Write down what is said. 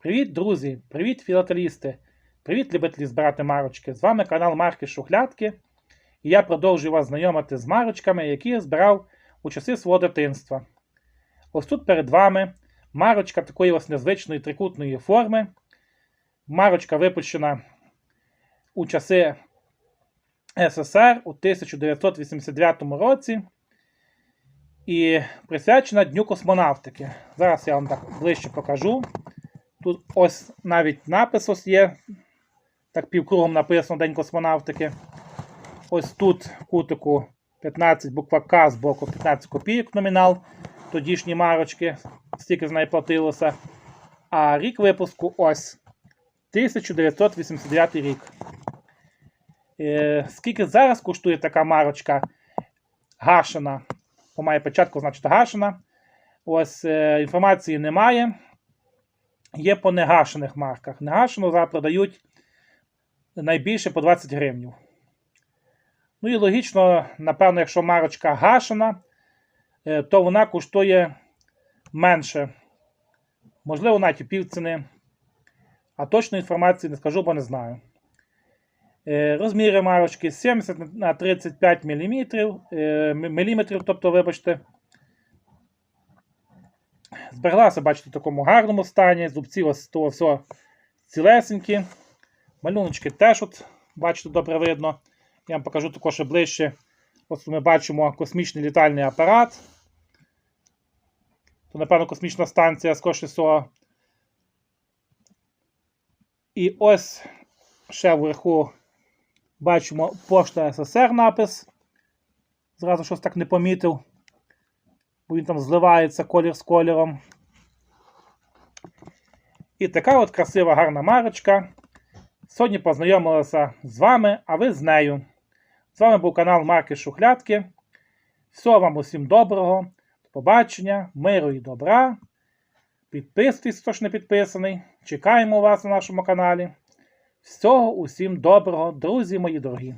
Привіт, друзі! Привіт, філателісти! Привіт, любителі збирати марочки! З вами канал Марки Шухлядки. І я продовжую вас знайомити з марочками, які я збирав у часи свого дитинства. Ось тут перед вами марочка такої ось незвичної трикутної форми. Марочка випущена у часи СССР у 1989 році. І присвячена Дню космонавтики. Зараз я вам так ближче покажу. Тут ось навіть напис ось є. Так півкругом написано День космонавтики. Ось тут в кутику 15 буква К з боку 15 копійок номінал. Тодішні марочки, стільки з неї платилося. А рік випуску ось 1989 рік. Е, скільки зараз коштує така марочка гашена? Бо має початку, значить гашена. Ось е, інформації немає є по негашених марках. Негашену зараз продають найбільше по 20 гривень. Ну і логічно, напевно, якщо марочка гашена, е, то вона коштує менше. Можливо, навіть півціни. А точної інформації не скажу, бо не знаю. Е, Розміри марочки 70 на 35 мм, міліметрів, тобто, вибачте, Збереглася, бачите, в такому гарному стані. Зубці ось того все цілесенькі. Малюночки теж, от, бачите, добре видно. Я вам покажу також ближче. Ось ми бачимо космічний літальний апарат. То, напевно, космічна станція скоріше всього. І ось ще вверху бачимо пошта СССР напис. Зразу щось так не помітив бо він там зливається колір з кольором. І така от красива гарна марочка. Сьогодні познайомилася з вами, а ви з нею. З вами був канал Марки Шухлядки. Всього вам усім доброго, до побачення, миру і добра. Підписуйтесь, хто ж не підписаний. Чекаємо вас на нашому каналі. Всього усім доброго, друзі мої дорогі!